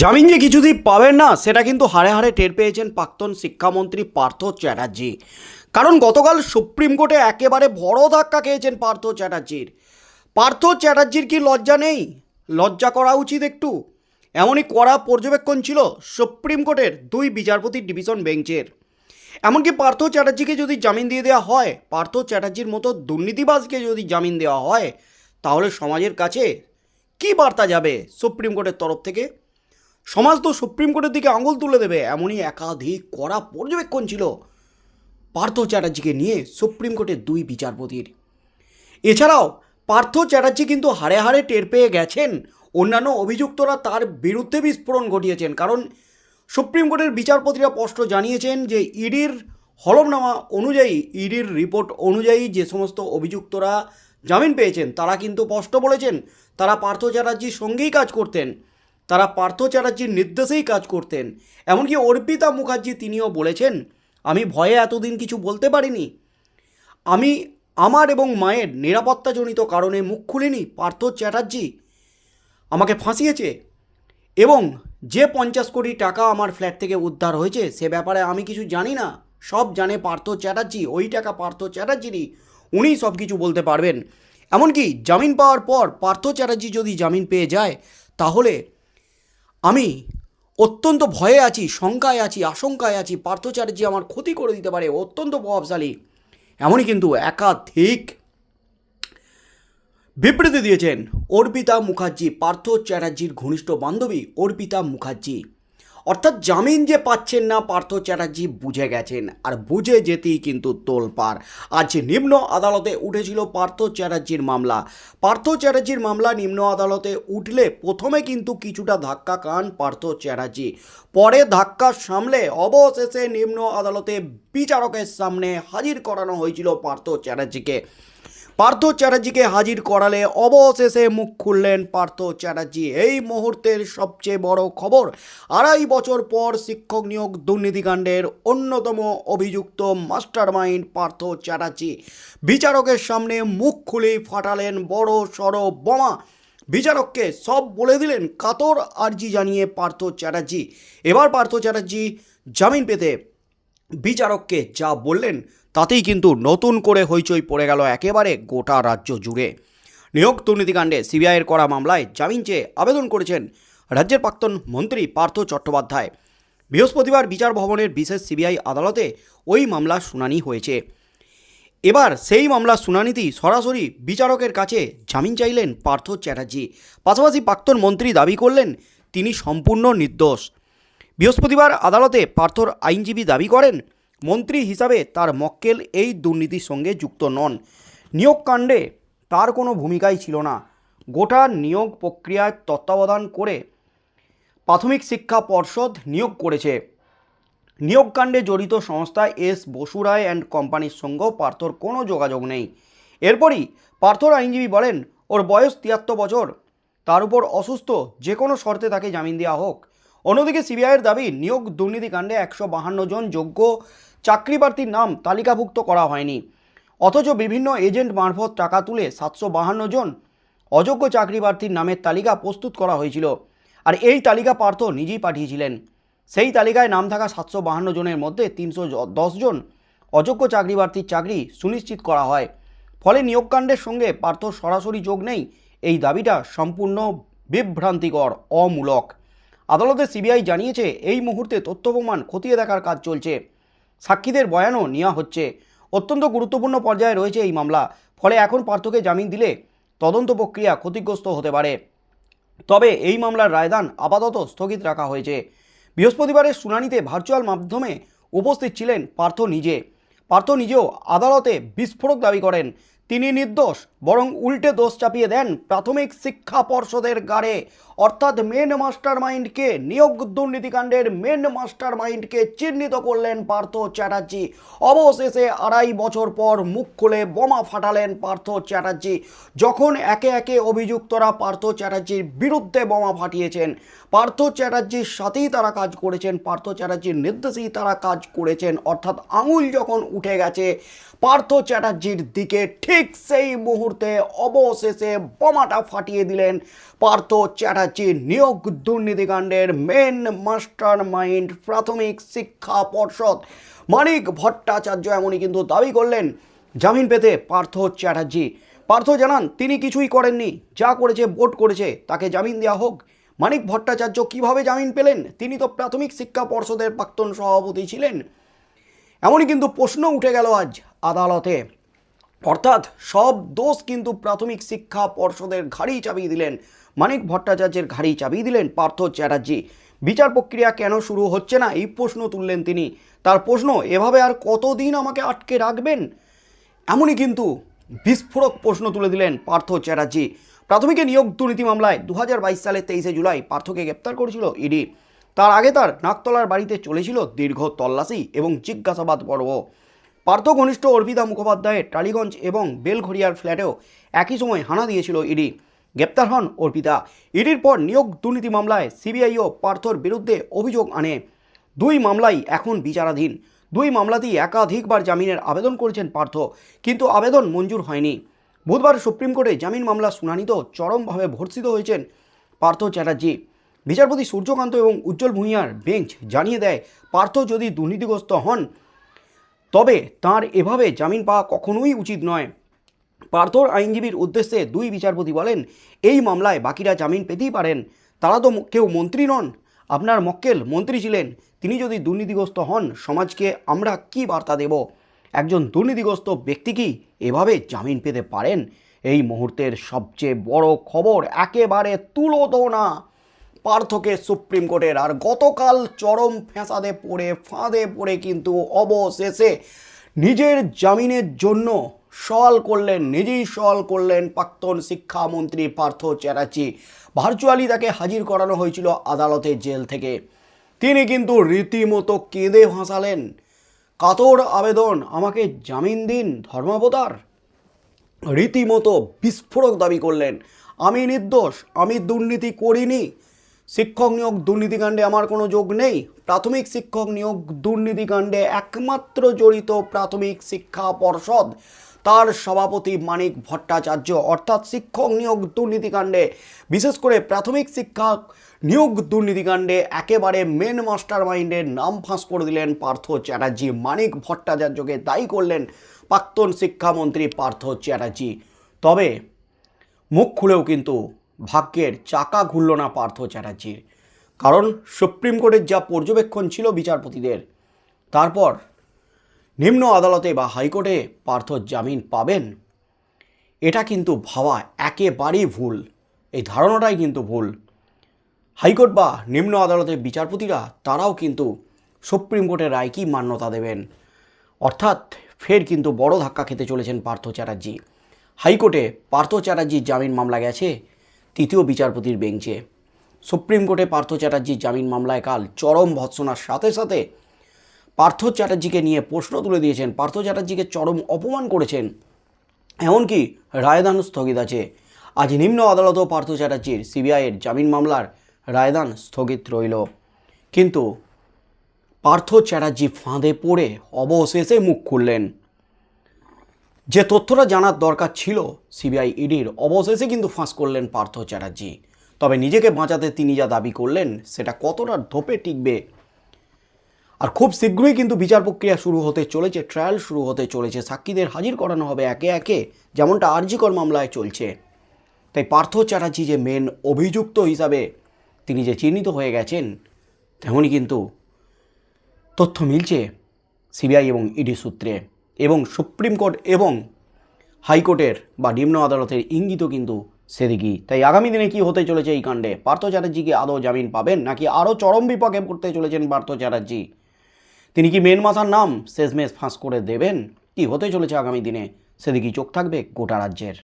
জামিন যে কিছুতেই পাবেন না, সেটা কিন্তু হাড়ে হাড়ে টের পেয়েছেন প্রাক্তন শিক্ষামন্ত্রী পার্থ চ্যাটার্জি। কারণ গতকাল সুপ্রিম কোর্টে একেবারে বড় ধাক্কা খেয়েছেন পার্থ চ্যাটার্জির। পার্থ চ্যাটার্জির কি লজ্জা নেই? লজ্জা করা উচিত একটু। এমনই কড়া পর্যবেক্ষণ ছিল সুপ্রিম কোর্টের দুই বিচারপতি ডিভিশন বেঞ্চের। এমনকি পার্থ চ্যাটার্জিকে যদি জামিন দিয়ে দেওয়া হয়, পার্থ চ্যাটার্জির মতো দুর্নীতিবাজকে যদি জামিন দেওয়া হয়, তাহলে সমাজের কাছে কী বার্তা যাবে সুপ্রিম কোর্টের তরফ থেকে? সমাজ তো সুপ্রিম কোর্টের দিকে আঙুল তুলে দেবে, এমনই একাধিক কড়া পর্যবেক্ষণ ছিল। পার্থ চ্যাটার্জিকে নিয়ে সুপ্রিম কোর্টের দুই বিচারপতির। এছাড়াও, পার্থ চ্যাটার্জি কিন্তু হাড়ে হাড়ে টের পেয়ে গেছেন। অন্যান্য অভিযুক্তরা তার বিরুদ্ধে বিস্ফোরণ ঘটিয়েছেন, কারণ সুপ্রিম কোর্টের বিচারপতিরা স্পষ্ট জানিয়েছেন যে ইডির হলফনামা অনুযায়ী, ইডির রিপোর্ট অনুযায়ী যে সমস্ত অভিযুক্তরা জামিন পেয়েছেন, তারা কিন্তু স্পষ্ট বলেছেন, তারা পার্থ চ্যাটার্জির সঙ্গেই কাজ করতেন। তারা পার্থ চ্যাটার্জির নির্দেশেই কাজ করতেন। এমনকি অর্পিতা মুখার্জি তিনিও বলেছেন, আমি ভয়ে এতদিন কিছু বলতে পারিনি। আমি আমার এবং মায়ের নিরাপত্তাজনিত কারণে মুখ খুলিনি, পার্থ চ্যাটার্জি। আমাকে ফাঁসিয়েছে এবং যে পঞ্চাশ কোটি টাকা আমার ফ্ল্যাট থেকে উদ্ধার হয়েছে, সে ব্যাপারে আমি কিছু জানি না। সব জানে পার্থ চ্যাটার্জি, ওই টাকা পার্থ চ্যাটার্জিরই। উনি সব কিছু বলতে পারবেন। এমনকি জামিন পাওয়ার পর পার্থ চ্যাটার্জি যদি জামিন পেয়ে যায়, তাহলে আমি অত্যন্ত ভয়ে আছি, শঙ্কায় আছি, আশঙ্কায় আছি পার্থচার্য আমার ক্ষতি করে দিতে পারে অত্যন্ত প্রভাবশালী। এমনই কিন্তু একাধিক বিবৃতি দিয়েছেন অর্পিতা মুখার্জি পার্থ চ্যাটার্জির ঘনিষ্ঠ বান্ধবী অর্পিতা মুখার্জি। অর্থাৎ জামিন যে পাচ্ছেন না, পার্থ চ্যাটার্জি বুঝে গেছেন আর বুঝে যেতেই কিন্তু তোলপাড়। আজ নিম্ন আদালতে উঠেছিল পার্থ চ্যাটার্জির মামলা। পার্থ চ্যাটার্জির মামলা নিম্ন আদালতে উঠলে প্রথমে কিন্তু কিছুটা ধাক্কা কান পার্থ চ্যাটার্জি। পরে ধাক্কা সামলে অবশেষে নিম্ন আদালতে বিচারকের সামনে হাজির করানো হয়েছিল পার্থ চ্যাটার্জিকে। পার্থ চ্যাটার্জিকে হাজির করালে অবশেষে মুখ খুললেন পার্থ চ্যাটার্জি। এই মুহূর্তের সবচেয়ে বড় খবর, আড়াই বছর পর শিক্ষক নিয়োগ দুর্নীতিকাণ্ডের অন্যতম অভিযুক্ত মাস্টার মাইন্ড পার্থ চ্যাটার্জি। বিচারকের সামনে মুখ খুলেই ফাটালেন বড় সড় বোমা। বিচারককে সব বলে দিলেন কাতর আর্জি জানিয়ে পার্থ চ্যাটার্জি। এবার পার্থ চ্যাটার্জি জামিন পেতে বিচারককে যা বললেন তাতেই কিন্তু নতুন করে হইচই পড়ে গেল একেবারে গোটা রাজ্য জুড়ে। নিয়োগ দুর্নীতিকাণ্ডে সিবিআইয়ের করা মামলায় জামিন চেয়ে আবেদন করেছেন রাজ্যের প্রাক্তন মন্ত্রী পার্থ চট্টোপাধ্যায়। বৃহস্পতিবার বিচার ভবনের বিশেষ সিবিআই আদালতে ওই মামলার শুনানি হয়েছে। এবার সেই মামলার শুনানিতেই সরাসরি বিচারকের কাছে জামিন চাইলেন পার্থ চ্যাটার্জি। পাশাপাশি প্রাক্তন মন্ত্রী দাবি করলেন, তিনি সম্পূর্ণ নির্দোষ। বৃহস্পতিবার আদালতে পার্থর আইনজীবী দাবি করেন মন্ত্রী হিসাবে তার মক্কেল এই দুর্নীতির সঙ্গে যুক্ত নন। নিয়োগকাণ্ডে তার কোনো ভূমিকাই ছিল না। গোটা নিয়োগ প্রক্রিয়ায় তত্ত্বাবধান করে প্রাথমিক শিক্ষা পর্ষদ নিয়োগ করেছে। নিয়োগকাণ্ডে জড়িত সংস্থা এস বসুরায় অ্যান্ড কোম্পানির সঙ্গেও পার্থর কোনো যোগাযোগ নেই। এরপরই পার্থর আইনজীবী বলেন, ওর বয়স তিয়াত্তর বছর। তার উপর অসুস্থ যে কোনো শর্তে তাকে জামিন দেওয়া হোক। অন্যদিকে সিবিআইয়ের দাবি, নিয়োগ দুর্নীতিকাণ্ডে একশো বাহান্ন জন যোগ্য চাকরি প্রার্থীর নাম তালিকাভুক্ত করা হয়নি। অথচ বিভিন্ন এজেন্ট মারফত টাকা তুলে সাতশো বাহান্ন জন অযোগ্য চাকরি প্রার্থীর নামের তালিকা প্রস্তুত করা হয়েছিল আর এই তালিকা পার্থ নিজেই পাঠিয়েছিলেন। সেই তালিকায় নাম থাকা সাতশো বাহান্ন জনের মধ্যে তিনশো দশ জন অযোগ্য চাকরি প্রার্থীর চাকরি সুনিশ্চিত করা হয়। ফলে নিয়োগকাণ্ডের সঙ্গে পার্থ সরাসরি যোগ নেই, এই দাবিটা সম্পূর্ণ বিভ্রান্তিকর, অমূলক। আদালতে সিবিআই জানিয়েছে, এই মুহূর্তে তথ্য প্রমাণ খতিয়ে দেখার কাজ চলছে। সাক্ষীদের বয়ানও নেওয়া হচ্ছে। অত্যন্ত গুরুত্বপূর্ণ পর্যায়ে রয়েছে এই মামলা। ফলে এখন পার্থকে জামিন দিলে তদন্ত প্রক্রিয়া ক্ষতিগ্রস্ত হতে পারে। তবে এই মামলার রায়দান আপাতত স্থগিত রাখা হয়েছে। বৃহস্পতিবারের শুনানিতে ভার্চুয়াল মাধ্যমে উপস্থিত ছিলেন পার্থ নিজে। পার্থ নিজেও আদালতে বিস্ফোরক দাবি করেন। তিনি নির্দোষ, বরং উল্টে দোষ চাপিয়ে দেন প্রাথমিক শিক্ষা পর্ষদের গাড়ে। অর্থাৎ মেন মাস্টার মাইন্ডকে নিয়োগ দুর্নীতিকাণ্ডের মেন মাস্টার মাইন্ডকে চিহ্নিত করলেন পার্থ চ্যাটার্জি। অবশেষে আড়াই বছর পর মুখ খুলে বোমা ফাটালেন পার্থ চ্যাটার্জি। যখন একে একে অভিযুক্তরা পার্থ চ্যাটার্জির বিরুদ্ধে বোমা ফাটিয়েছেন, পার্থ চ্যাটার্জির সাথেই তারা কাজ করেছেন, পার্থ চ্যাটার্জির নির্দেশেই তারা কাজ করেছেন। অর্থাৎ আঙুল যখন উঠে গেছে, পার্থ চ্যাটার্জির দিকে ঠিক সেই মুহূর্তে অবশেষে বোমাটা ফাটিয়ে দিলেন পার্থ চ্যাটার্জি। চ্যাটার্জি নিয়োগ দুর্নীতিকাণ্ডের মেন মাস্টার মাইন্ড প্রাথমিক শিক্ষা পর্ষদ। মানিক ভট্টাচার্য এমনই কিন্তু দাবি করলেন জামিন পেতে পার্থ চ্যাটার্জি। পার্থ জানান, তিনি কিছুই করেননি, যা করেছে, ভোট করেছে, তাকে জামিন দেওয়া হোক। মানিক ভট্টাচার্য কীভাবে জামিন পেলেন? তিনি তো প্রাথমিক শিক্ষা পর্ষদের প্রাক্তন সভাপতি ছিলেন। এমনই কিন্তু প্রশ্ন উঠে গেল আজ আদালতে। অর্থাৎ সব দোষ কিন্তু প্রাথমিক শিক্ষা পর্ষদের ঘাড়ি চাপিয়ে দিলেন মানিক ভট্টাচার্যের ঘাড়ি চাপিয়ে দিলেন পার্থ চ্যাটার্জি। বিচার প্রক্রিয়া কেন শুরু হচ্ছে না? এই প্রশ্ন তুললেন তিনি। তার প্রশ্ন, এভাবে আর কতদিন আমাকে আটকে রাখবেন? এমনই কিন্তু বিস্ফোরক প্রশ্ন তুলে দিলেন পার্থ চ্যাটার্জি। প্রাথমিকে নিয়োগ দুর্নীতি মামলায় দু হাজার বাইশ সালের তেইশে জুলাই পার্থকে গ্রেপ্তার করেছিল ইডি। তার আগে তার নাকতলার বাড়িতে চলেছিল দীর্ঘ তল্লাশি এবং জিজ্ঞাসাবাদ পর্ব। পার্থ ঘনিষ্ঠ অর্পিতা মুখোপাধ্যায়ের টালিগঞ্জ এবং বেলঘরিয়ার ফ্ল্যাটেও একই সময় হানা দিয়েছিল ইডি। গ্রেপ্তার হন অর্পিতা। ইডির পর নিয়োগ দুর্নীতি মামলায় সিবিআইও পার্থর বিরুদ্ধে অভিযোগ আনে। দুই মামলাই এখন বিচারাধীন। দুই মামলাতেই একাধিকবার জামিনের আবেদন করেছেন পার্থ, কিন্তু আবেদন মঞ্জুর হয়নি। বুধবার সুপ্রিম কোর্টে জামিন মামলা শুনানিতেও চরমভাবে ভর্সিত হয়েছেন পার্থ চ্যাটার্জি। বিচারপতি সূর্যকান্ত এবং উজ্জ্বল ভূঁইয়ার বেঞ্চ জানিয়ে দেয়, পার্থ যদি দুর্নীতিগ্রস্ত হন, তবে তার এভাবে জামিন পাওয়া কখনোই উচিত নয়। পার্থর আইনজীবীর উদ্দেশ্যে দুই বিচারপতি বলেন, এই মামলায় বাকিরা জামিন পেতেই পারেন। তারা তো কেউ মন্ত্রী নন। আপনার মক্কেল মন্ত্রী ছিলেন। তিনি যদি দুর্নীতিগ্রস্ত হন, সমাজকে আমরা কি বার্তা দেব? একজন দুর্নীতিগ্রস্ত ব্যক্তি কি এভাবে জামিন পেতে পারেন? এই মুহূর্তের সবচেয়ে বড় খবর একেবারে তুলো তো না। পার্থকে সুপ্রিম কোর্টের আর গতকাল চরম ফ্যাসাদে পড়ে, ফাঁদে পড়ে কিন্তু অবশেষে নিজের জামিনের জন্য সওয়াল করলেন, নিজেই সওয়াল করলেন প্রাক্তন শিক্ষামন্ত্রী পার্থ চ্যাটার্জি। ভার্চুয়ালি তাকে হাজির করানো হয়েছিল আদালতে জেল থেকে। তিনি কিন্তু রীতিমতো কেঁদে ভাসালেন। কাতর আবেদন, আমাকে জামিন দিন, ধর্মাবতার রীতিমতো বিস্ফোরক দাবি করলেন, আমি নির্দোষ, আমি দুর্নীতি করিনি। শিক্ষক নিয়োগ দুর্নীতিকাণ্ডে আমার কোনো যোগ নেই। প্রাথমিক শিক্ষক নিয়োগ দুর্নীতিকাণ্ডে একমাত্র জড়িত প্রাথমিক শিক্ষা পর্ষদ তার সভাপতি মানিক ভট্টাচার্য, অর্থাৎ শিক্ষক নিয়োগ দুর্নীতিকাণ্ডে, বিশেষ করে প্রাথমিক শিক্ষক নিয়োগ দুর্নীতিকাণ্ডে একেবারে মেন মাস্টার মাইন্ডের নাম ফাঁস করে দিলেন পার্থ চ্যাটার্জি। মানিক ভট্টাচার্যকে দায়ী করলেন প্রাক্তন শিক্ষামন্ত্রী পার্থ চ্যাটার্জি। তবে মুখ খুলেও কিন্তু ভাগ্যের চাকা ঘুরল না পার্থ চ্যাটার্জির। কারণ সুপ্রিম কোর্টের যা পর্যবেক্ষণ ছিল বিচারপতিদের, তারপর নিম্ন আদালতে বা হাইকোর্টে পার্থ জামিন পাবেন। এটা কিন্তু ভাবা একেবারেই ভুল। এই ধারণাটাই কিন্তু ভুল। হাইকোর্ট বা নিম্ন আদালতের বিচারপতিরা, তারাও কিন্তু সুপ্রিম কোর্টের রায়কেই মান্যতা দেবেন? অর্থাৎ ফের কিন্তু বড় ধাক্কা খেতে চলেছেন পার্থ চ্যাটার্জি। হাইকোর্টে পার্থ চ্যাটার্জির জামিন মামলা গেছে তৃতীয় বিচারপতির বেঞ্চে। সুপ্রিম কোর্টে পার্থ চ্যাটার্জির জামিন মামলায় কাল চরম ভৎসনার সাথে সাথে পার্থ চ্যাটার্জিকে নিয়ে প্রশ্ন তুলে দিয়েছেন। পার্থ চ্যাটার্জিকে চরম অপমান করেছেন। এমনকি রায়দান স্থগিত আছে। আজ নিম্ন আদালতও পার্থ চ্যাটার্জির সিবিআইয়ের জামিন মামলার রায়দান স্থগিত রইল। কিন্তু পার্থ চ্যাটার্জি ফাঁদে পড়ে অবশেষে মুখ খুললেন। যে তথ্যটা জানার দরকার ছিল, সিবিআই ইডির অবশেষে কিন্তু ফাঁস করলেন পার্থ চ্যাটার্জি। তবে নিজেকে বাঁচাতে তিনি যা দাবি করলেন, সেটা কতটা ধোপে টিকবে আর খুব শীঘ্রই কিন্তু বিচার প্রক্রিয়া শুরু হতে চলেছে ট্রায়াল শুরু হতে চলেছে। সাক্ষীদের হাজির করানো হবে একে একে, যেমনটা আরজিকর মামলায় চলছে। তাই পার্থ চ্যাটার্জি যে মেন অভিযুক্ত হিসাবে তিনি যে চিহ্নিত হয়ে গেছেন, তেমনই কিন্তু তথ্য মিলছে সিবিআই এবং ইডি সূত্রে। এবং সুপ্রিম কোর্ট এবং হাইকোর্টের বা নিম্ন আদালতের ইঙ্গিতও কিন্তু সেদিকেই। তাই আগামী দিনে কি হতে চলেছে এই কাণ্ডে? পার্থ চ্যাটার্জি কি আদৌ জামিন পাবেন, নাকি আরও চরম বিপাকে পড়তে চলেছেন পার্থ চ্যাটার্জি? তিনি কি মেন মাথার নাম শেষমেশ ফাঁস করে দেবেন? কি হতে চলেছে আগামী দিনে? সেদিকেই চোখ থাকবে গোটা রাজ্যের।